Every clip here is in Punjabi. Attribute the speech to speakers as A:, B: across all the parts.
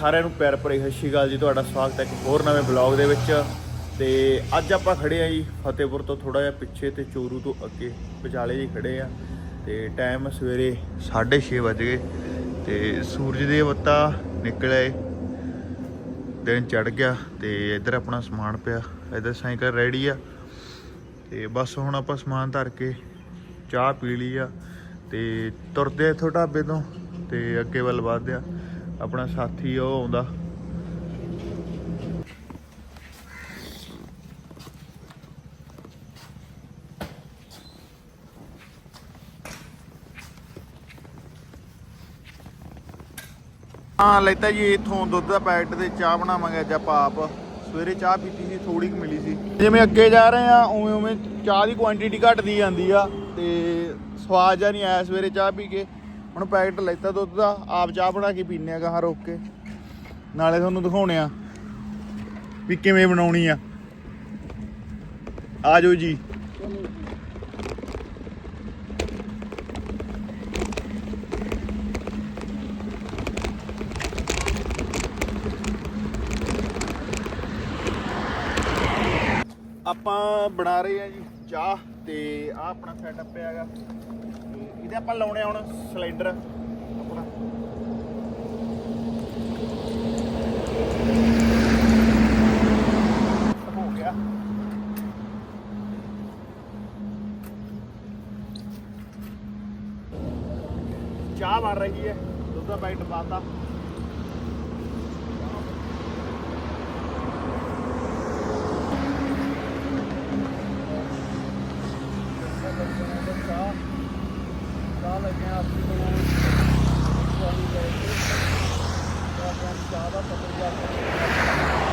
A: ਸਾਰਿਆਂ ਨੂੰ ਪਿਆਰ ਭਰੀ ਸਤਿ ਸ਼੍ਰੀ ਅਕਾਲ ਜੀ। ਤੁਹਾਡਾ ਸਵਾਗਤ ਹੈ ਇੱਕ ਹੋਰ ਨਵੇਂ ਬਲੌਗ ਦੇ ਵਿੱਚ। ਤੇ ਅੱਜ ਆਪਾਂ ਖੜੇ ਆ ਜੀ ਫਤਿਹਪੁਰ ਤੋਂ ਥੋੜਾ ਜਿਹਾ ਪਿੱਛੇ ਤੇ ਚੋਰੂ ਤੋਂ ਅੱਗੇ। ਵਿਚਾਲੇ ਜੀ ਖੜੇ ਆ। ਤੇ ਟਾਈਮ ਸਵੇਰੇ 6:30 ਵਜ ਗਏ। ਤੇ ਸੂਰਜ ਦੇ ਵੱਤਾ ਨਿਕਲਿਆ ਏ। ਦਿਨ ਚੜ ਗਿਆ ਤੇ ਇੱਧਰ ਆਪਣਾ ਸਮਾਨ ਪਿਆ। ਇੱਧਰ ਸਾਈਕਲ ਰੈਡੀ ਆ। ਤੇ ਬਸ ਹੁਣ ਆਪਾਂ ਸਮਾਨ ਧਰ ਕੇ ਚਾਹ ਪੀ ਲਈ ਆ। ਤੇ ਤੁਰਦੇ ਆ ਇੱਥੋਂ ਢਾਬੇ ਤੋਂ। ਤੇ ਅੱਗੇ ਵੱਲ ਵੱਧਦੇ ਆ। ਆਪਣਾ ਸਾਥੀ ਉਹ ਆਉਂਦਾ। ਹਾਂ, ਲੈਤਾ ਜੀ, ਇਥੋਂ ਦੁੱਧ ਦਾ ਪੈਕਟ ਤੇ ਚਾਹ ਬਣਾਵਾਂਗੇ ਅੱਜ ਆਪਾਂ ਆਪ। ਸਵੇਰੇ ਚਾਹ ਪੀਤੀ ਸੀ ਥੋੜੀ ਕੁ ਮਿਲੀ ਸੀ। ਜਿਵੇਂ ਅੱਗੇ ਜਾ ਰਹੇ ਆ ਉਵੇਂ ਉਵੇਂ ਚਾਹ ਦੀ ਕੁਆਂਟੀਟੀ ਘਟਦੀ ਜਾਂਦੀ ਆ ਤੇ ਸਵਾਦ ਜਾਂ ਨਹੀਂ ਆਇਆ ਸਵੇਰੇ ਚਾਹ ਪੀ ਕੇ। ਹੁਣ ਪੈਕਟ ਲੈਤਾ ਦੁੱਧ ਦਾ, ਆਪ ਚਾਹ ਬਣਾ ਕੇ ਪੀਨੇ ਆ ਗਾਹਾਂ ਰੋਕ ਕੇ। ਨਾਲੇ ਤੁਹਾਨੂੰ ਦਿਖਾਉਣੇ ਆ ਵੀ ਕਿਵੇਂ ਬਣਾਉਣੀ ਆ। ਆ ਜਾਓ ਜੀ। ਆਪਾਂ ਬਣਾ ਰਹੇ ਆ ਜੀ ਚਾਹ ਤੇ ਆ ਆਪਣਾ ਸੈਟਅਪ ਪਿਆਗਾ ਇਹਦੇ ਆਪਾਂ ਲਾਉਣੇ ਆ ਹੁਣ ਸਿਲੰਡਰ। ਆਪਣਾ ਹੋ ਗਿਆ। ਚਾਹ ਬਣ ਰਹੀ ਹੈ, ਦੁੱਧ ਦਾ ਪੈਕਟ ਪਾਤਾ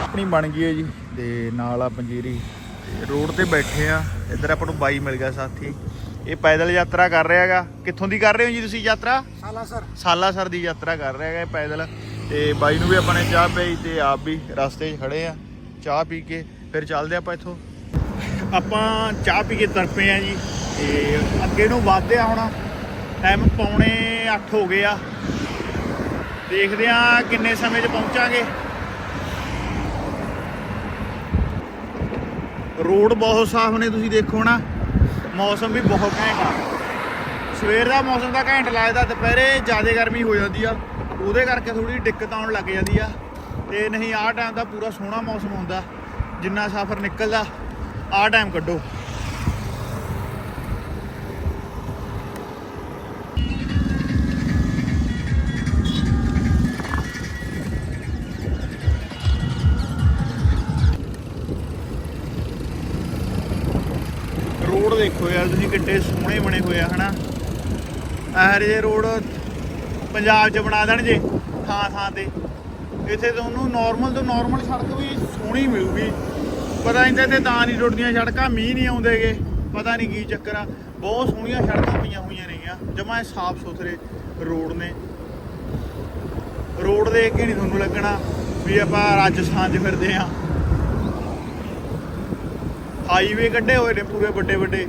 A: ਆਪਣੀ ਬਣ ਗਈ ਹੈ ਜੀ ਤੇ ਨਾਲ ਆ ਪੰਜੀਰੀ। ਰੋਡ ਤੇ ਬੈਠੇ ਆ। ਇੱਧਰ ਆਪਾਂ ਨੂੰ ਬਾਈ ਮਿਲ ਗਿਆ ਸਾਥੀ। ਇਹ ਪੈਦਲ ਯਾਤਰਾ ਕਰ ਰਿਹਾ ਹੈਗਾ। ਕਿੱਥੋਂ ਦੀ ਕਰ ਰਹੇ ਹੋ ਜੀ ਤੁਸੀਂ ਯਾਤਰਾ?
B: ਸਾਲਾ ਸਰ।
A: ਸਾਲਾਸਰ ਦੀ ਯਾਤਰਾ ਕਰ ਰਿਹਾ ਹੈਗਾ ਇਹ ਪੈਦਲ। ਤੇ ਬਾਈ ਨੂੰ ਵੀ ਆਪਾਂ ਨੇ ਚਾਹ ਪਈ ਤੇ ਆਪ ਵੀ ਰਸਤੇ 'ਚ ਖੜੇ ਆ। ਚਾਹ ਪੀ ਕੇ ਫਿਰ ਚੱਲਦੇ ਆਪਾਂ ਇੱਥੋਂ। ਆਪਾਂ ਚਾਹ ਪੀ ਕੇ ਤੁਰ ਪਏ ਆ ਜੀ। ਤੇ ਅੱਗੇ ਨੂੰ ਵੱਧਦੇ ਆ ਹੁਣ। ਟਾਈਮ ਪੌਣੇ 8 ਹੋ ਗਏ ਆ। ਦੇਖਦੇ ਆ ਕਿੰਨੇ ਸਮੇਂ 'ਚ ਪਹੁੰਚਾਂਗੇ। ਰੋਡ ਬਹੁਤ ਸਾਫ਼ ਨੇ, ਤੁਸੀਂ ਦੇਖੋ ਨਾ। ਮੌਸਮ ਵੀ ਬਹੁਤ ਘੈਂਟ ਆ। ਸਵੇਰ ਦਾ ਮੌਸਮ ਤਾਂ ਘੈਂਟ ਲੱਗਦਾ, ਦੁਪਹਿਰੇ ਜ਼ਿਆਦਾ ਗਰਮੀ ਹੋ ਜਾਂਦੀ ਆ। ਉਹਦੇ ਕਰਕੇ ਥੋੜੀ ਦਿੱਕਤ ਆਉਣ ਲੱਗ ਜਾਂਦੀ ਆ। ਤੇ ਨਹੀਂ, ਆਹ ਟਾਈਮ ਦਾ ਪੂਰਾ ਸੋਹਣਾ ਮੌਸਮ ਹੁੰਦਾ। ਜਿੰਨਾ ਸਫ਼ਰ ਨਿਕਲਦਾ, ਆਹ ਟਾਈਮ ਕੱਢੋ। ਦੇਖੋ ਤੁਸੀਂ ਕਿੱਡੇ ਸੋਹਣੇ ਬਣੇ ਹੋਏ ਆ, ਹਨਾ? ਇਹ ਜਿਹੇ ਰੋਡ ਪੰਜਾਬ 'ਚ ਬਣਾ ਦੇਣ ਜੇ ਥਾਂ ਥਾਂ ਤੇ। ਇੱਥੇ ਤੁਹਾਨੂੰ ਨਾਰਮਲ ਤੋਂ ਨਾਰਮਲ ਸੜਕ ਵੀ ਸੋਹਣੀ ਮਿਲੂਗੀ। ਪਤਾ ਨਹੀਂ ਤੇ ਤਾਂ ਨਹੀਂ ਟੁੱਟਦੀਆਂ ਸੜਕਾਂ, ਮੀਂਹ ਨਹੀਂ ਆਉਂਦੇਗੇ। ਪਤਾ ਨਹੀਂ ਕੀ ਚੱਕਰ ਆ। ਬਹੁਤ ਸੋਹਣੀਆਂ ਸੜਕਾਂ ਪਈਆਂ ਹੋਈਆਂ ਨੇਗੀਆਂ। ਜਮਾ ਸਾਫ਼ ਸੁਥਰੇ ਰੋਡ ਨੇ। ਰੋਡ ਦੇਖ ਕੇ ਨਹੀਂ ਤੁਹਾਨੂੰ ਲੱਗਣਾ ਵੀ ਆਪਾਂ ਰਾਜਸਥਾਨ 'ਚ ਫਿਰਦੇ ਆ। ਹਾਈਵੇ ਕੱਢੇ ਹੋਏ ਨੇ ਪੂਰੇ ਵੱਡੇ ਵੱਡੇ।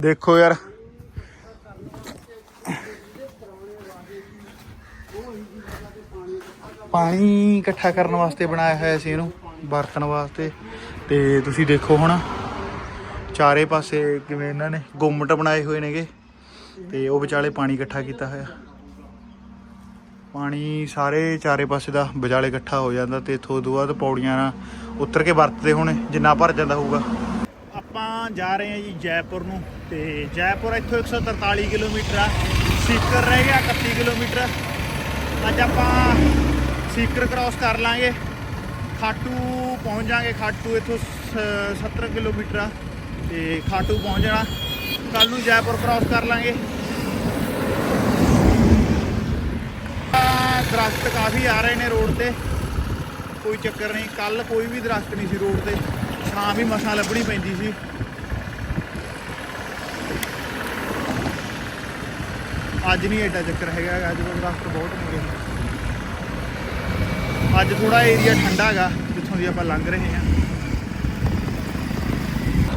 A: ਦੇਖੋ ਯਾਰ। ਪਾਣੀ ਇਕੱਠਾ ਕਰਨ ਵਾਸਤੇ ਬਣਾਇਆ ਹੋਇਆ ਸੀ ਇਹਨੂੰ, ਵਰਤਣ ਵਾਸਤੇ। ਤੇ ਤੁਸੀਂ ਦੇਖੋ ਹੁਣ, ਚਾਰੇ ਪਾਸੇ ਕਿਵੇਂ ਇਹਨਾਂ ਨੇ ਗੁੰਮਟ ਬਣਾਏ ਹੋਏ ਨੇਗੇ। ਤੇ ਉਹ ਵਿਚਾਲੇ ਪਾਣੀ ਇਕੱਠਾ ਕੀਤਾ ਹੋਇਆ। ਪਾਣੀ ਸਾਰੇ ਚਾਰੇ ਪਾਸੇ ਦਾ ਵਿਚਾਲੇ ਇਕੱਠਾ ਹੋ ਜਾਂਦਾ ਤੇ ਇਥੋਂ ਤੋਂ ਬਾਅਦ ਪੌੜੀਆਂ ਨਾਲ ਉਤਰ ਕੇ ਵਰਤਦੇ ਹੋਣੇ, ਜਿੰਨਾ ਭਰ ਜਾਂਦਾ ਹੋਊਗਾ। ਆਪਾਂ ਜਾ ਰਹੇ ਹਾਂ ਜੀ ਜੈਪੁਰ ਨੂੰ। ਤੇ ਜੈਪੁਰ ਇੱਥੋਂ 143 ਕਿਲੋਮੀਟਰ ਆ। ਸੀਕਰ ਰਹਿ ਗਿਆ 31 ਕਿਲੋਮੀਟਰ। ਅੱਜ ਆਪਾਂ ਸੀਕਰ ਕ੍ਰਾਸ ਕਰ ਲਾਂਗੇ। ਖਾਟੂ ਪਹੁੰਚ ਜਾਾਂਗੇ। ਖਾਟੂ ਇੱਥੋਂ ਸ- 70 ਕਿਲੋਮੀਟਰ ਆ ਤੇ ਖਾਟੂ ਪਹੁੰਚ ਜਾਣਾ। ਕੱਲ ਨੂੰ ਜੈਪੁਰ ਕ੍ਰਾਸ ਕਰ ਲਾਂਗੇ। ਆਹ ਦਰਖਤ ਕਾਫੀ ਆ ਰਹੇ ਨੇ ਰੋਡ ਤੇ। ਕੋਈ ਚੱਕਰ ਨਹੀਂ। ਕੱਲ ਕੋਈ ਵੀ ਦਰਖਤ ਨਹੀਂ ਸੀ ਰੋਡ ਤੇ। ਛਾਂ ਵੀ ਮਸਾਂ ਲੱਭਣੀ ਪੈਂਦੀ ਸੀ। ਅੱਜ ਨਹੀਂ ਐਡਾ ਚੱਕਰ ਹੈਗਾ ਅੱਜ ਤਾਂ ਦਰਖਤ ਬਹੁਤ ਨੇਗੇ ਅੱਜ ਥੋੜਾ ਏਰੀਆ ਠੰਡਾ ਹੈਗਾ, ਜਿੱਥੋਂ ਦੀ ਆਪਾਂ ਲੰਘ ਰਹੇ ਹਾਂ।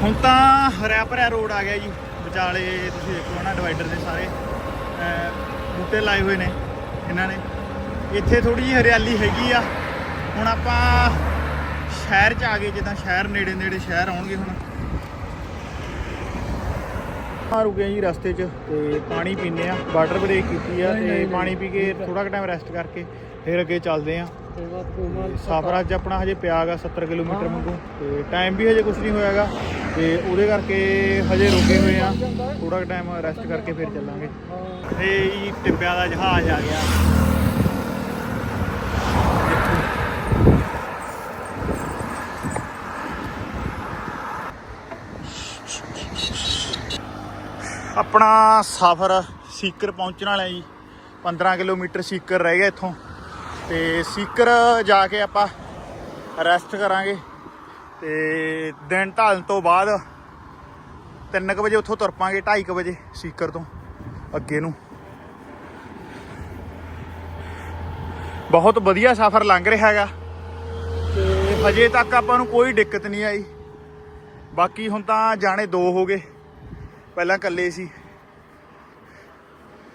A: ਹੁਣ ਤਾਂ ਹਰਿਆ ਭਰਿਆ ਰੋਡ ਆ ਗਿਆ ਜੀ, ਵਿਚਾਲੇ ਤੁਸੀਂ ਦੇਖੋ ਨਾ ਡਿਵਾਈਡਰ ਦੇ ਸਾਰੇ ਬੂਟੇ ਲਾਏ ਹੋਏ ਨੇ ਇਹਨਾਂ ਨੇ। ਇੱਥੇ ਥੋੜੀ ਜਿਹੀ ਹਰਿਆਲੀ ਹੈਗੀ ਆ। ਹੁਣ ਆਪਾਂ ਸ਼ਹਿਰ 'ਚ ਆ ਗਏ, ਜਿੱਦਾਂ ਸ਼ਹਿਰ ਨੇੜੇ ਨੇੜੇ ਸ਼ਹਿਰ ਆਉਣਗੇ ਹੁਣ। ਆ ਰੁਕੇ ਜੀ ਰਸਤੇ 'ਚ ਤੇ ਪਾਣੀ ਪੀਨੇ ਆ ਵਾਟਰ ਬ੍ਰੇਕ ਕੀਤੀ ਆ ਤੇ ਪਾਣੀ ਪੀ ਕੇ ਥੋੜਾ ਟਾਈਮ ਰੈਸਟ ਕਰਕੇ ਫਿਰ ਅੱਗੇ ਚੱਲਦੇ ਆ। ਸਫ਼ਰ ਅੱਜ ਆਪਣਾ ਹਜੇ ਪਿਆ ਗਾ 70 ਕਿਲੋਮੀਟਰ ਵਾਂਗੂ ਤੇ ਟਾਈਮ ਵੀ ਹਜੇ ਕੁਝ ਨਹੀਂ ਹੋਇਆਗਾ ਤੇ ਉਹਦੇ ਕਰਕੇ ਹਜੇ ਰੁਕੇ ਹੋਏ ਆ। ਥੋੜਾ ਟਾਈਮ ਰੈਸਟ ਕਰਕੇ ਫਿਰ ਚੱਲਾਂਗੇ। ਇਹ ਜੀ ਟਿੱਬਿਆਂ ਦਾ ਜਹਾਜ਼ ਆ ਗਿਆ। ਆਪਣਾ ਸਫ਼ਰ ਸੀਕਰ ਪਹੁੰਚਣ ਵਾਲਾ ਜੀ। 15 ਕਿਲੋਮੀਟਰ ਸੀਕਰ ਰਹਿ ਗਿਆ ਇੱਥੋਂ। ਤੇ ਸੀਕਰ ਜਾ ਕੇ ਆਪਾਂ ਰੈਸਟ ਕਰਾਂਗੇ। ਤੇ ਦਿਨ ਢਲਣ ਤੋਂ ਬਾਅਦ 3:00 ਵਜੇ ਉੱਥੋਂ ਤੁਰ ਪਾਂਗੇ 2:30 ਵਜੇ ਸੀਕਰ ਤੋਂ ਅੱਗੇ ਨੂੰ। ਬਹੁਤ ਵਧੀਆ ਸਫ਼ਰ ਲੰਘ ਰਿਹਾ ਹੈਗਾ। ਤੇ ਹਜੇ ਤੱਕ ਆਪਾਂ ਨੂੰ ਕੋਈ ਦਿੱਕਤ ਨਹੀਂ ਆਈ। ਬਾਕੀ ਹੁਣ ਤਾਂ ਜਾਣੇ ਦੋ ਹੋ ਗਏ। ਪਹਿਲਾਂ ਇਕੱਲੇ ਸੀ।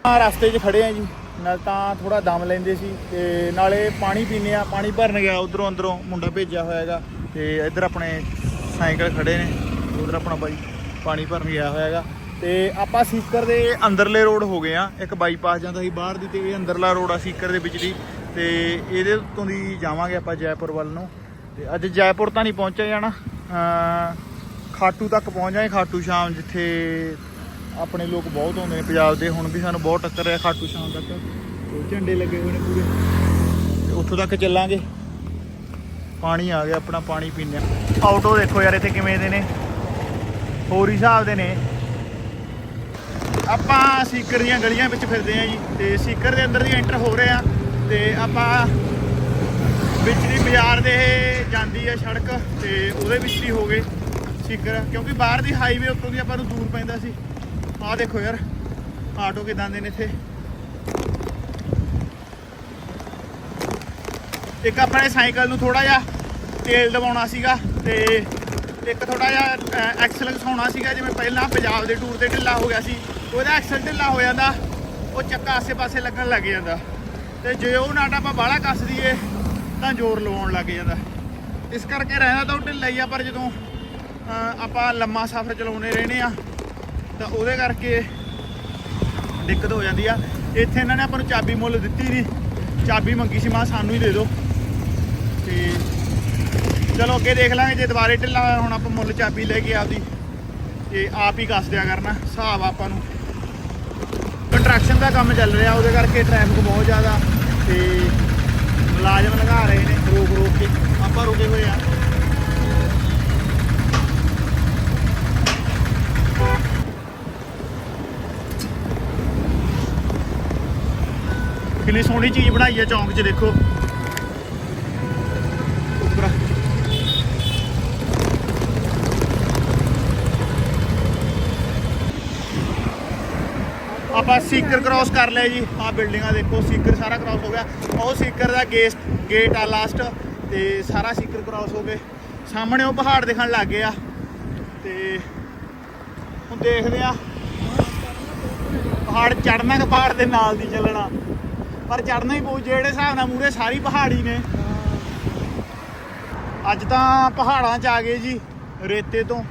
A: ਆ ਰਸਤੇ 'ਚ ਖੜੇ ਆ ਜੀ। ਨਾਲ ਤਾਂ ਥੋੜਾ ਦਮ ਲੈਂਦੇ ਸੀ ਤੇ ਨਾਲੇ ਪਾਣੀ ਪੀਨੇ ਆ। ਪਾਣੀ ਭਰਨ ਗਿਆ, ਉਧਰੋਂ ਅੰਦਰੋਂ ਮੁੰਡਾ ਭੇਜਿਆ ਹੋਇਆ ਹੈਗਾ ਤੇ ਇੱਧਰ ਆਪਣੇ ਸਾਈਕਲ ਖੜੇ ਨੇ। ਉਧਰ ਆਪਣਾ ਬਾਈ ਪਾਣੀ ਭਰਨ ਗਿਆ ਹੋਇਆ ਹੈਗਾ। ਤੇ ਆਪਾਂ ਸੀਕਰ ਦੇ ਅੰਦਰਲੇ ਰੋਡ ਹੋ ਗਏ ਆ। ਇੱਕ ਬਾਈਪਾਸ ਜਾਂਦਾ ਸੀ ਬਾਹਰ ਦੀ ਤੇ ਇਹ ਅੰਦਰਲਾ ਰੋਡ ਆ ਸੀਕਰ ਦੇ ਵਿੱਚ ਦੀ। ਤੇ ਇਹਦੇ ਤੋਂ ਦੀ ਜਾਵਾਂਗੇ ਆਪਾਂ ਜੈਪੁਰ ਵੱਲ ਨੂੰ। ਤੇ ਅੱਜ ਜੈਪੁਰ ਤਾਂ ਨਹੀਂ ਪਹੁੰਚਿਆ ਜਾਣਾ। ਖਾਟੂ ਤੱਕ ਪਹੁੰਚ ਜਾਏ ਖਾਟੂ ਸ਼ਾਮ, ਜਿੱਥੇ ਆਪਣੇ ਲੋਕ ਬਹੁਤ ਆਉਂਦੇ ਨੇ ਪੰਜਾਬ ਦੇ, ਹੁਣ ਵੀ ਸਾਨੂੰ ਬਹੁਤ ਟੱਕਰ ਰਿਹਾ ਖਾਟੂ ਸ਼ਾਮ ਤੱਕ। ਝੰਡੇ ਲੱਗੇ ਹੋਏ ਨੇ ਪੂਰੇ। ਤੇ ਉੱਥੋਂ ਤੱਕ ਚੱਲਾਂਗੇ। ਪਾਣੀ ਆ ਗਿਆ, ਆਪਣਾ ਪਾਣੀ ਪੀਂਦੇ ਆ ਆਟੋ ਦੇਖੋ ਯਾਰ, ਇੱਥੇ ਕਿਵੇਂ ਦੇ ਨੇ। ਹੋਰ ਹੀ ਹਿਸਾਬ ਦੇ ਨੇ। ਆਪਾਂ ਸੀਕਰ ਦੀਆਂ ਗਲੀਆਂ ਵਿੱਚ ਫਿਰਦੇ ਆ ਜੀ। ਤੇ ਸੀਕਰ ਦੇ ਅੰਦਰ ਦੀ ਐਂਟਰ ਹੋ ਰਹੇ ਆ ਤੇ ਆਪਾਂ ਵਿੱਚ ਦੀ ਬਾਜ਼ਾਰ ਦੇ ਜਾਂਦੀ ਆ ਸੜਕ, ਤੇ ਉਹਦੇ ਵਿੱਚ ਹੀ ਹੋ ਗਏ। ਸੀਕਰ ਕਿਉਂਕਿ ਬਾਹਰ ਦੀ ਹਾਈਵੇ ਉੱਤੋਂ ਦੀ ਆਪਾਂ ਨੂੰ ਦੂਰ ਪੈਂਦਾ ਸੀ। ਆਹ ਦੇਖੋ ਯਾਰ ਆਟੋ ਕਿਦਾਂ ਦੇ ਨੇ ਇੱਥੇ। ਇੱਕ ਆਪਣੇ ਸਾਈਕਲ ਨੂੰ ਥੋੜਾ ਜਿਹਾ ਤੇਲ ਦਵਾਉਣਾ ਸੀਗਾ ਤੇ ਇੱਕ ਥੋੜਾ ਜਿਹਾ ਐਕਸਲ ਘਸਾਉਣਾ ਸੀਗਾ, ਜਿਵੇਂ ਪਹਿਲਾਂ ਪੰਜਾਬ ਦੇ ਟੂਰ ਤੇ ਢਿੱਲਾ ਹੋ ਗਿਆ ਸੀ। ਉਹਦਾ ਐਕਸਲ ਢਿੱਲਾ ਹੋ ਜਾਂਦਾ, ਉਹ ਚੱਕਾ ਆਸੇ-ਪਾਸੇ ਲੱਗਣ ਲੱਗ ਜਾਂਦਾ। ਤੇ ਜੇ ਉਹ ਨਾਟ ਆਪਾਂ ਬਾਹਲਾ ਕੱਸ ਦਈਏ, ਤਾਂ ਜ਼ੋਰ ਲਵਾਉਣ ਲੱਗ ਜਾਂਦਾ। ਇਸ ਕਰਕੇ ਰਹਿਣਾ ਤਾਂ ਉਹ ਢਿੱਲਾ ਹੀ ਆ, ਪਰ ਜਦੋਂ ਆਪਾਂ ਲੰਮਾ ਸਫ਼ਰ ਚਲਾਉਣੇ ਰਹਿੰਦੇ ਆ, ਤਾਂ ਉਹਦੇ ਕਰਕੇ ਦਿੱਕਤ ਹੋ ਜਾਂਦੀ ਆ। ਇੱਥੇ ਇਹਨਾਂ ਨੇ ਆਪਾਂ ਨੂੰ ਚਾਬੀ ਮੁੱਲ ਦਿੱਤੀ ਨਹੀਂ ਚਾਬੀ ਮੰਗੀ ਸੀ, ਮਾਂ ਸਾਨੂੰ ਹੀ ਦੇ ਦਿਓ। ਤੇ ਚਲੋ ਅੱਗੇ ਦੇਖ ਲਾਂਗੇ, ਜੇ ਦੁਬਾਰੇ ਢਿੱਲਾ ਹੋਇਆ ਹੁਣ ਆਪਾਂ ਮੁੱਲ ਚਾਬੀ ਲੈ ਕੇ ਆਪਦੀ, ਤੇ ਆਪ ਹੀ ਕੱਸ ਦਿਆ ਕਰਨਾ, ਹਿਸਾਬ ਆਪਾਂ ਨੂੰ। ਕੰਟਰੈਕਸ਼ਨ ਦਾ ਕੰਮ ਚੱਲ ਰਿਹਾ, ਉਹਦੇ ਕਰਕੇ ਟ੍ਰੈਫਿਕ ਬਹੁਤ ਜ਼ਿਆਦਾ, ਤੇ ਮੁਲਾਜ਼ਮ ਲਗਾ ਰਹੇ ਨੇ ਰੋਕ ਰੋਕ ਕੇ। ਆਪਾਂ ਰੁਕੇ ਹੋਏ ਆ। ਕਿੰਨੀ ਸੋਹਣੀ ਚੀਜ਼ ਬਣਾਈ ਹੈ ਚੌਂਕ 'ਚ ਦੇਖੋ। ਉੱਪਰ। ਆਪਾਂ ਸੀਕਰ ਕ੍ਰਾਸ ਕਰ ਲਿਆ ਜੀ, ਆਹ ਬਿਲਡਿੰਗਾਂ ਦੇਖੋ, ਸੀਕਰ ਸਾਰਾ ਕ੍ਰਾਸ ਹੋ ਗਿਆ। ਉਹ ਸੀਕਰ ਦਾ ਗੇਟ ਗੇਟ ਆ ਲਾਸਟ ਤੇ ਸਾਰਾ ਸੀਕਰ ਕ੍ਰਾਸ ਹੋ ਗਏ। ਸਾਹਮਣੇ ਉਹ ਪਹਾੜ ਦਿਖਣ ਲੱਗ ਗਏ ਆ। ਤੇ ਹੁਣ ਦੇਖਦੇ ਆ। ਪਹਾੜ ਚੜਨਾ ਕਿ ਪਹਾੜ ਦੇ ਨਾਲ ਦੀ ਚੱਲਣਾ। ਪਰ ਚੜਨਾ ਹੀ ਪਊ ਜਿਹੜੇ ਹਿਸਾਬ ਨਾਲ ਮੂਰੇ ਸਾਰੀ ਪਹਾੜੀ ਨੇ। ਅੱਜ ਤਾਂ ਪਹਾੜਾਂ 'ਚ ਆ ਗਏ ਜੀ, ਰੇਤੇ ਤੋਂ।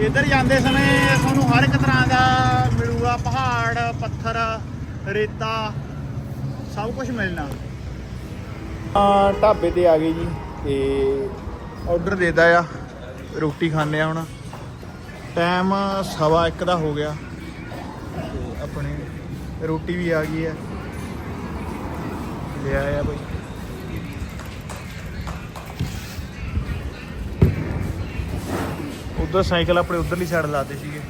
A: ਇੱਧਰ ਜਾਂਦੇ ਸਮੇਂ ਤੁਹਾਨੂੰ ਹਰ ਇੱਕ ਤਰ੍ਹਾਂ ਦਾ ਮਿਲੂਗਾ, ਪਹਾੜ, ਪੱਥਰ, ਰੇਤਾ, ਸਭ ਕੁਝ ਮਿਲਣਾ। ਆ ਢਾਬੇ ਤੇ ਆ ਗਏ ਜੀ, ਤੇ ਆਰਡਰ ਦੇਦਾ ਆ। ਰੋਟੀ ਖਾਣੇ ਆ ਹੁਣ। ਟਾਈਮ ਸਵਾ ਇੱਕ ਦਾ ਹੋ ਗਿਆ। ਰੋਟੀ ਵੀ ਆ ਗਈ ਹੈ ਲੈ ਆਇਆ ਬਈ ਉਧਰ ਸਾਈਕਲ ਆਪਣੇ ਉਧਰਲੀ ਸਾਈਡ ਲਾਤੇ ਸੀਗੇ।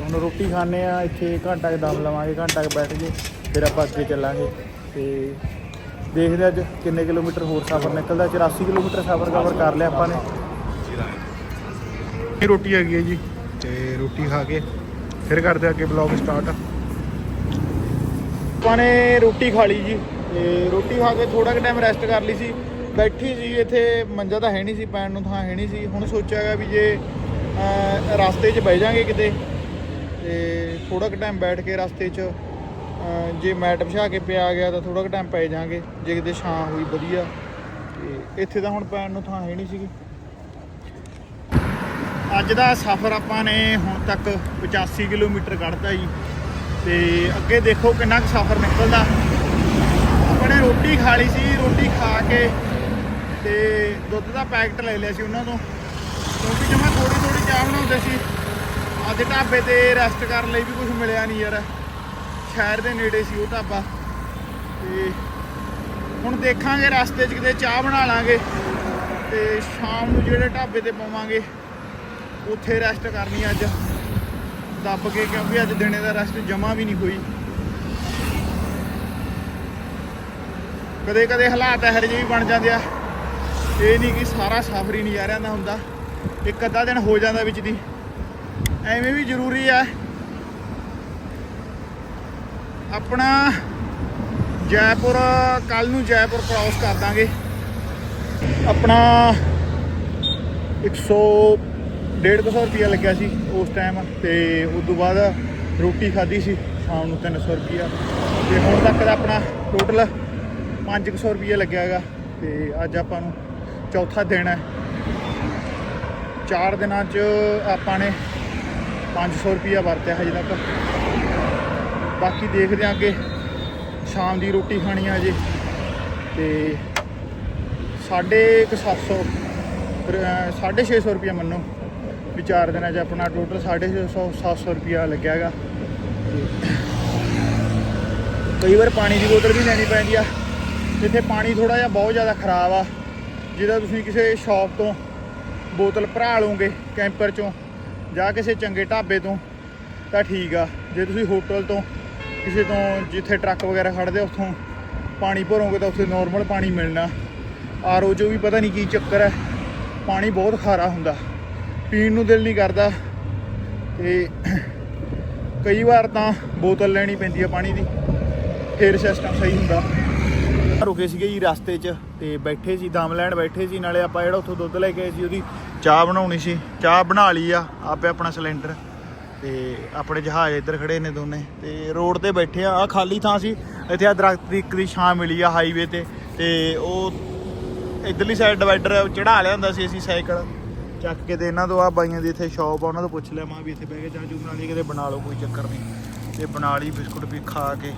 A: ਹੁਣ ਰੋਟੀ ਖਾਣੇ ਆ ਇੱਥੇ ਘੰਟਾ ਕੁ ਦਮ ਲਵਾਂਗੇ ਘੰਟਾ ਕੁ ਬੈਠ ਕੇ ਫਿਰ ਆਪਾਂ ਅੱਗੇ ਚੱਲਾਂਗੇ। ਤੇ ਦੇਖਦੇ ਅੱਜ ਕਿੰਨੇ ਕਿਲੋਮੀਟਰ ਹੋਰ ਸਫ਼ਰ ਨਿਕਲਦਾ 84 ਕਿਲੋਮੀਟਰ ਸਫ਼ਰ ਕਵਰ ਕਰ ਲਿਆ ਆਪਾਂ ਨੇ। ਇਹ ਰੋਟੀ ਹੈਗੀ ਹੈ ਜੀ ਤੇ ਰੋਟੀ ਖਾ ਕੇ ਫਿਰ ਕਰਦੇ ਅੱਗੇ ਬਲੌਗ ਸਟਾਰਟ ਆਪਾਂ ਨੇ ਰੋਟੀ ਖਾ ਲਈ ਜੀ। ਤੇ ਰੋਟੀ ਖਾ ਕੇ ਥੋੜਾ ਕੁ ਟਾਈਮ ਰੈਸਟ ਕਰ ਲਈ ਸੀ। ਬੈਠੀ ਸੀ ਇੱਥੇ, ਮੰਜਾ ਤਾਂ ਹੈ ਨਹੀਂ ਸੀ, ਪੈਣ ਨੂੰ ਥਾਂ ਹੈ ਨਹੀਂ ਸੀ। ਹੁਣ ਸੋਚਿਆਗਾ ਵੀ ਜੇ ਰਸਤੇ 'ਚ ਬਹਿ ਜਾਾਂਗੇ ਕਿਤੇ, ਤੇ ਥੋੜਾ ਕੁ ਟਾਈਮ ਬੈਠ ਕੇ ਰਸਤੇ 'ਚ ਜੇ ਮੈਟ ਵਿਛਾ ਕੇ ਪਿਆ ਗਿਆ ਤਾਂ ਥੋੜਾ ਕੁ ਟਾਈਮ ਪੈ ਜਾਾਂਗੇ। ਜੇ ਕਿਤੇ ਛਾਂ ਹੋਈ ਵਧੀਆ, ਤੇ ਇੱਥੇ ਤਾਂ ਹੁਣ ਪੈਣ ਨੂੰ ਥਾਂ ਹੈ ਨਹੀਂ ਸੀਗੀ। ਅੱਜ ਦਾ ਸਫ਼ਰ ਆਪਾਂ ਨੇ ਹੁਣ ਤੱਕ 85 ਕਿਲੋਮੀਟਰ ਕੱਢਤਾ ਜੀ। ਤੇ ਅੱਗੇ ਦੇਖੋ ਕਿੰਨਾ ਕੁ ਸਫ਼ਰ ਨਿਕਲਦਾ। ਆਪਣੇ ਰੋਟੀ ਖਾ ਲਈ ਸੀ, ਰੋਟੀ ਖਾ ਕੇ ਤੇ ਦੁੱਧ ਦਾ ਪੈਕਟ ਲੈ ਲਿਆ ਸੀ ਉਹਨਾਂ ਤੋਂ। ਕਿਉਂਕਿ ਜਮਾ ਥੋੜੀ ਥੋੜੀ ਚਾਹ ਬਣਾਉਂਦੇ ਸੀ। ਅੱਜ ਢਾਬੇ ਤੇ ਰੈਸਟ ਕਰਨ ਲਈ ਵੀ ਕੁਝ ਮਿਲਿਆ ਨਹੀਂ ਯਾਰ। ਸ਼ਹਿਰ ਦੇ ਨੇੜੇ ਸੀ ਉਹ ਢਾਬਾ। ਤੇ ਹੁਣ ਦੇਖਾਂਗੇ ਰਸਤੇ 'ਚ ਕਿਤੇ ਚਾਹ ਬਣਾ ਲਾਂਗੇ ਤੇ ਸ਼ਾਮ ਨੂੰ ਜਿਹੜੇ ਢਾਬੇ ਤੇ ਪਾਵਾਂਗੇ, ਉੱਥੇ ਰੈਸਟ ਕਰਨੀ ਅੱਜ। ਦੱਬ ਕੇ ਕਿਉਂਕਿ ਅੱਜ ਦਿਨੇ ਦਾ ਰੈਸਟ ਜਮਾ ਵੀ ਨਹੀਂ ਹੋਈ। ਕਦੇ ਕਦੇ ਹਾਲਾਤ ਇਹੋ ਜਿਹੇ ਵੀ ਬਣ ਜਾਂਦੇ ਆ। ਇਹ ਨਹੀਂ ਕਿ ਸਾਰਾ ਸਫ਼ਰ ਹੀ ਨਹੀਂ ਨਜ਼ਾਰਿਆਂ ਦਾ ਹੁੰਦਾ। ਇੱਕ ਅੱਧਾ ਦਿਨ ਹੋ ਜਾਂਦਾ ਵਿੱਚ ਦੀ। ਐਵੇਂ ਵੀ ਜ਼ਰੂਰੀ ਹੈ ਆਪਣਾ ਜੈਪੁਰ ਕੱਲ ਨੂੰ ਜੈਪੁਰ ਕ੍ਰਾਸ ਕਰ ਦਾਂਗੇ। ਆਪਣਾ 100 150 ਰੁਪਿਆ ਲੱਗਿਆ ਸੀ ਉਸ ਟਾਈਮ ਤੇ ਉਸ ਤੋਂ ਬਾਅਦ ਰੋਟੀ ਖਾਧੀ ਸੀ ਸ਼ਾਮ ਨੂੰ 300 ਰੁਪਿਆ ਤੇ ਹੁਣ ਤੱਕ ਦਾ ਆਪਣਾ ਟੋਟਲ 500 ਰੁਪਿਆ ਲੱਗਿਆ ਹੈਗਾ ਤੇ ਅੱਜ ਆਪਾਂ ਨੂੰ ਚੌਥਾ ਦਿਨ ਹੈ। ਚਾਰ ਦਿਨਾਂ 'ਚ ਆਪਾਂ ਨੇ 500 ਰੁਪਿਆ ਵਰਤਿਆ ਹਜੇ ਤੱਕ। ਬਾਕੀ ਦੇਖਦੇ ਹਾਂ ਅੱਗੇ ਸ਼ਾਮ ਦੀ ਰੋਟੀ ਖਾਣੀ ਆ ਜੇ ਤੇ ਸਾਢੇ ਕੁ 700 ਫਿਰ, ਅਹ, ਸਾਢੇ 600 ਰੁਪਿਆ ਮੰਨੋ। ਵੀ ਚਾਰ ਦਿਨਾਂ 'ਚ ਆਪਣਾ ਟੋਟਲ 650 700 ਰੁਪਿਆ ਲੱਗਿਆ ਹੈਗਾ। ਕਈ ਵਾਰ ਪਾਣੀ ਦੀ ਬੋਤਲ ਵੀ ਲੈਣੀ ਪੈਂਦੀ ਆ। ਜਿੱਥੇ ਪਾਣੀ ਥੋੜਾ ਜਿਹਾ ਬਹੁਤ ਜ਼ਿਆਦਾ ਖਰਾਬ ਆ, ਜਿਹਦਾ ਤੁਸੀਂ ਕਿਸੇ ਸ਼ਾਪ ਤੋਂ ਬੋਤਲ ਭਰਾ ਲਓਗੇ ਕੈਂਪਰ ਚੋਂ, ਜਾਂ ਕਿਸੇ ਚੰਗੇ ਢਾਬੇ ਤੋਂ, ਤਾਂ ਠੀਕ ਆ। ਜੇ ਤੁਸੀਂ ਹੋਟਲ ਤੋਂ, ਕਿਸੇ ਤੋਂ ਜਿੱਥੇ ਟਰੱਕ ਵਗੈਰਾ ਖੜਦੇ ਉੱਥੋਂ ਪਾਣੀ ਭਰੋਗੇ ਤਾਂ ਉੱਥੇ ਨਾਰਮਲ ਪਾਣੀ ਮਿਲਣਾ। ਆਰਓ 'ਚੋਂ ਵੀ ਪਤਾ ਨਹੀਂ ਕੀ ਚੱਕਰ ਹੈ ਪਾਣੀ ਬਹੁਤ ਖਾਰਾ ਹੁੰਦਾ। ਪੀਣ ਨੂੰ ਦਿਲ ਨਹੀਂ ਕਰਦਾ ਤੇ ਕਈ ਵਾਰ ਤਾਂ ਬੋਤਲ ਲੈਣੀ ਪੈਂਦੀ ਆ ਪਾਣੀ ਦੀ, ਫੇਰ ਸਿਸਟਮ ਸਹੀ ਹੁੰਦਾ। ਰੁਕੇ ਸੀਗੇ ਜੀ ਰਸਤੇ 'ਚ ਤੇ ਬੈਠੇ ਸੀ, ਦਮ ਲੈਣ ਬੈਠੇ ਸੀ, ਨਾਲੇ ਆਪਾਂ ਜਿਹੜਾ ਉੱਥੋਂ ਦੁੱਧ ਲੈ ਕੇ ਆਏ ਸੀ ਉਹਦੀ ਚਾਹ ਬਣਾਉਣੀ ਸੀ, ਚਾਹ ਬਣਾ ਲਈ ਆ ਆਪੇ ਆਪਣਾ ਸਿਲੰਡਰ ਤੇ ਆਪਣੇ ਜਹਾਜ਼ ਇੱਧਰ ਖੜੇ ਨੇ ਦੋਨੇ ਤੇ ਰੋਡ ਤੇ ਬੈਠੇ ਆ ਆ ਖਾਲੀ ਥਾਂ ਸੀ, ਇੱਥੇ ਆ ਦਰਖਤ ਦੀ ਇੱਕ ਦੀ ਛਾਂ ਮਿਲੀ ਆ ਹਾਈਵੇ ਤੇ ਤੇ ਉਹ ਇਧਰਲੀ ਸਾਈਡ ਡਿਵਾਈਡਰ ਚੜਾ ਲਿਆ ਹੁੰਦਾ ਸੀ ਅਸੀਂ ਸਾਈਕਲ। ਚੱਕ ਕੇ ਤੇ ਇਹਨਾਂ ਤੋਂ ਆ ਬਾਈਆਂ ਦੀ ਇੱਥੇ ਸ਼ਾਪ ਆ, ਉਹਨਾਂ ਤੋਂ ਪੁੱਛ ਲਿਆ, ਮਾਂ ਵੀ ਇੱਥੇ ਬਹਿ ਕੇ ਚਾਹ ਚੂਹ ਬਣਾ ਲਈ ਕਿਤੇ ਬਣਾ ਲਓ ਕੋਈ ਚੱਕਰ ਨਹੀਂ। ਤੇ ਬਣਾ ਲਈ ਬਿਸਕੁਟ ਵੀ ਖਾ ਕੇ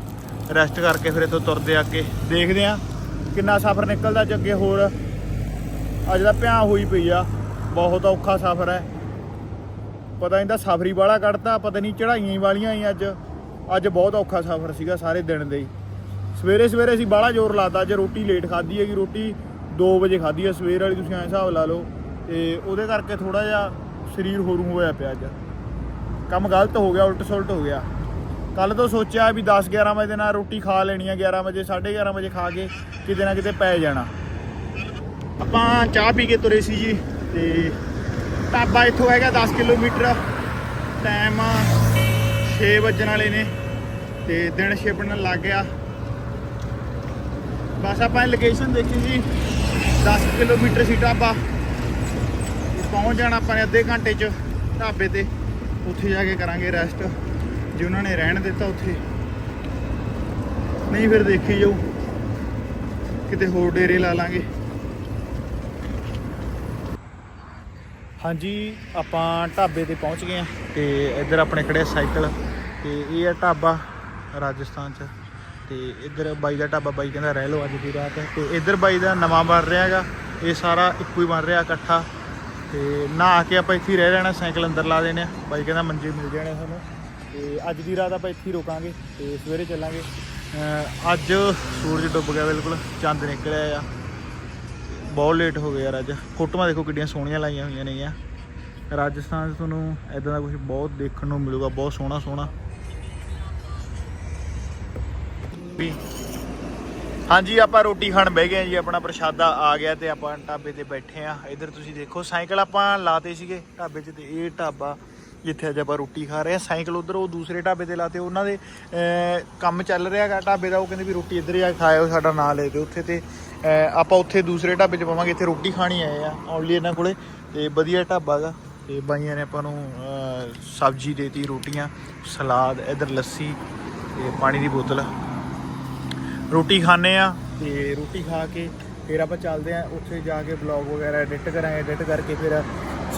A: ਰੈਸਟ ਕਰਕੇ ਫਿਰ ਇੱਥੋਂ ਤੁਰਦੇ ਅੱਗੇ। ਦੇਖਦੇ ਆ ਕਿੰਨਾ ਸਫ਼ਰ ਨਿਕਲਦਾ ਅੱਜ ਅੱਗੇ ਹੋਰ। ਅੱਜ ਦਾ ਭਿਆ ਹੋਈ ਪਈ ਆ, ਬਹੁਤ ਔਖਾ ਸਫ਼ਰ ਹੈ। ਪਤਾ ਨਹੀਂ ਤਾਂ ਸਫਰੀ ਵਾਲਾ ਕੱਢਤਾ, ਪਤਾ ਨਹੀਂ ਚੜਾਈਆਂ ਵਾਲੀਆਂ ਹੀ ਅੱਜ। ਅੱਜ ਬਹੁਤ ਔਖਾ ਸਫ਼ਰ ਸੀਗਾ ਸਾਰੇ ਦਿਨ ਦੇ ਹੀ। ਸਵੇਰੇ ਸਵੇਰੇ ਅਸੀਂ ਬਾਹਲਾ ਜ਼ੋਰ ਲਾਤਾ, ਅੱਜ ਰੋਟੀ ਲੇਟ ਖਾਧੀ ਹੈਗੀ, ਰੋਟੀ 2 ਵਜੇ ਖਾਧੀ ਹੈ ਸਵੇਰ ਵਾਲੀ ਤੁਸੀਂ ਐਂ ਹਿਸਾਬ ਲਾ ਲਓ। ਤੇ ਉਹਦੇ ਕਰਕੇ ਥੋੜਾ ਜਿਹਾ ਸਰੀਰ ਹੋਰੂ ਹੋਇਆ ਪਿਆ ਅੱਜ। ਕੰਮ ਗਲਤ ਹੋ ਗਿਆ, ਉਲਟ ਸੁਲਟ ਹੋ ਗਿਆ। ਕੱਲ ਤੋਂ ਸੋਚਿਆ ਵੀ 10 11 ਵਜੇ ਨਾਲ ਰੋਟੀ ਖਾ ਲੈਣੀ ਆ 11 ਵਜੇ 11:30 ਵਜੇ ਖਾ ਕੇ ਕਿਤੇ ਨਾ ਕਿਤੇ ਪੈ ਜਾਣਾ। ਆਪਾਂ ਚਾਹ ਪੀ ਕੇ ਤੁਰੇ ਸੀ ਜੀ ਤੇ ਢਾਬਾ ਇੱਥੋਂ ਹੈਗਾ 10 ਕਿਲੋਮੀਟਰ। ਟਾਈਮ 6 ਵੱਜਣ ਵਾਲੇ ਨੇ ਤੇ ਦਿਨ ਛਿਪਣ ਲੱਗ ਗਿਆ। ਬਸ ਆਪਾਂ ਲੋਕੇਸ਼ਨ ਦੇਖੀ ਜੀ 10 ਕਿਲੋਮੀਟਰ ਸੀ ਢਾਬਾ। ਪਹੁੰਚ ਜਾਣਾ ਆਪਾਂ ਨੇ ਅੱਧੇ ਘੰਟੇ 'ਚ ਢਾਬੇ ਤੇ। ਉੱਥੇ ਜਾ ਕੇ ਕਰਾਂਗੇ ਰੈਸਟ ਜੇ ਉਹਨਾਂ ਨੇ ਰਹਿਣ ਦਿੱਤਾ ਉੱਥੇ। ਨਹੀਂ ਫਿਰ ਦੇਖੀ ਜਾਊ। ਕਿਤੇ ਹੋਰ ਡੇਰੇ ਲਾ ਲਾਂਗੇ। ਹਾਂਜੀ, ਆਪਾਂ ਢਾਬੇ ਤੇ ਪਹੁੰਚ ਗਏ ਆ ਤੇ ਇੱਧਰ ਆਪਣੇ ਖੜੇ ਸਾਈਕਲ। ਤੇ ਇਹ ਆ ਢਾਬਾ ਰਾਜਸਥਾਨ ਚ। ਤੇ ਇੱਧਰ ਬਾਈ ਦਾ ਢਾਬਾ, ਬਾਈ ਕਹਿੰਦਾ ਰਹਿ ਲਓ ਅੱਜ ਦੀ ਰਾਤ। ਤੇ ਇੱਧਰ ਬਾਈ ਦਾ ਨਵਾਂ ਬਣ ਰਿਹਾ ਹੈਗਾ। ਇਹ ਸਾਰਾ ਇੱਕੋ ਹੀ ਬਣ ਰਿਹਾ ਇਕੱਠਾ। ਤੇ ਨਹਾ ਕੇ ਆਪਾਂ ਇੱਥੇ ਰਹਿ ਲੈਣਾ ਸਾਈਕਲ ਅੰਦਰ ਲਾ ਦੇਣੇ ਆ। ਬਾਈ ਕਹਿੰਦਾ ਮੰਜੇ ਮਿਲ ਜਾਣੇ ਸਾਨੂੰ। ਤੇ ਅੱਜ ਦੀ ਰਾਤ ਆਪਾਂ ਇੱਥੇ ਹੀ ਰੋਕਾਂਗੇ ਤੇ ਸਵੇਰੇ ਚੱਲਾਂਗੇ। ਅੱਜ ਸੂਰਜ ਡੁੱਬ ਗਿਆ ਬਿਲਕੁਲ, ਚੰਦ ਨਿਕਲਿਆ ਆ। ਬਹੁਤ ਲੇਟ ਹੋ ਗਿਆ ਯਾਰ ਅੱਜ। ਫੋਟੋਆਂ ਦੇਖੋ ਕਿੱਡੀਆਂ ਸੋਹਣੀਆਂ ਲਾਈਆਂ ਹੋਈਆਂ ਨੇਗੀਆਂ। ਰਾਜਸਥਾਨ 'ਚ ਤੁਹਾਨੂੰ ਐਦਾਂ ਦਾ ਕੁਝ ਬਹੁਤ ਦੇਖਣ ਨੂੰ ਮਿਲੂਗਾ, ਬਹੁਤ ਸੋਹਣਾ ਸੋਹਣਾ ਵੀ ਹਾਂਜੀ, ਆਪਾਂ ਰੋਟੀ ਖਾਣ ਬਹਿ ਗਏ ਹਾਂ ਜੀ, ਆਪਣਾ ਪ੍ਰਸ਼ਾਦਾ ਆ ਗਿਆ ਤੇ ਆਪਾਂ ਢਾਬੇ ਤੇ ਬੈਠੇ ਆ ਇੱਧਰ ਤੁਸੀਂ ਦੇਖੋ, ਸਾਈਕਲ ਆਪਾਂ ਲਾਤੇ ਸੀਗੇ ਢਾਬੇ 'ਚ ਤੇ ਇਹ ਢਾਬਾ ਜਿੱਥੇ ਅੱਜ ਆਪਾਂ ਰੋਟੀ ਖਾ ਰਹੇ ਆ ਸਾਈਕਲ ਉਧਰ, ਉਹ ਦੂਸਰੇ ਢਾਬੇ ਤੇ ਲਾਤੇ, ਉਹਨਾਂ ਦੇ ਕੰਮ ਚੱਲ ਰਿਹਾ ਹੈਗਾ ਢਾਬੇ ਦਾ। ਉਹ ਕਹਿੰਦੇ ਵੀ ਰੋਟੀ ਇੱਧਰ ਜਾ ਕੇ ਖਾਇਓ, ਸਾਡਾ ਨਾਂ ਲੈ ਦਿਓ ਉੱਥੇ ਤੇ ਆਪਾਂ ਉੱਥੇ ਦੂਸਰੇ ਢਾਬੇ 'ਚ ਪਾਵਾਂਗੇ, ਇੱਥੇ ਰੋਟੀ ਖਾਣੀ ਆਏ ਆ ਓਨਲੀ ਇਹਨਾਂ ਕੋਲੇ। ਤੇ ਵਧੀਆ ਢਾਬਾ ਗਾ। ਤੇ ਬਾਈਆਂ ਨੇ ਆਪਾਂ ਨੂੰ ਸਬਜ਼ੀ ਦੇਤੀ, ਰੋਟੀਆਂ, ਸਲਾਦ, ਇਧਰ ਲੱਸੀ ਤੇ ਪਾਣੀ ਦੀ ਬੋਤਲ। ਰੋਟੀ ਖਾਣੇ ਆ। ਤੇ ਰੋਟੀ ਖਾ ਕੇ ਫਿਰ ਆਪਾਂ ਚੱਲਦੇ ਆ ਉੱਥੇ ਜਾ ਕੇ ਬਲੌਗ ਵਗੈਰਾ ਐਡਿਟ ਕਰਾਂਗੇ ਐਡਿਟ ਕਰਕੇ ਫਿਰ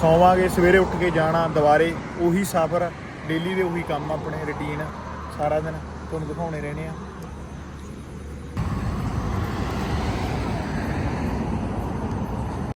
A: ਸੌਵਾਂਗੇ, ਸਵੇਰੇ ਉੱਠ ਕੇ ਜਾਣਾ ਦੁਬਾਰੇ, ਉਹੀ ਸਫ਼ਰ ਡੇਲੀ ਦੇ ਉਹੀ ਕੰਮ ਆਪਣੇ ਰੁਟੀਨ ਸਾਰਾ ਦਿਨ ਤੁਹਾਨੂੰ ਦਿਖਾਉਣੇ ਰਹਿਣੇ ਆ।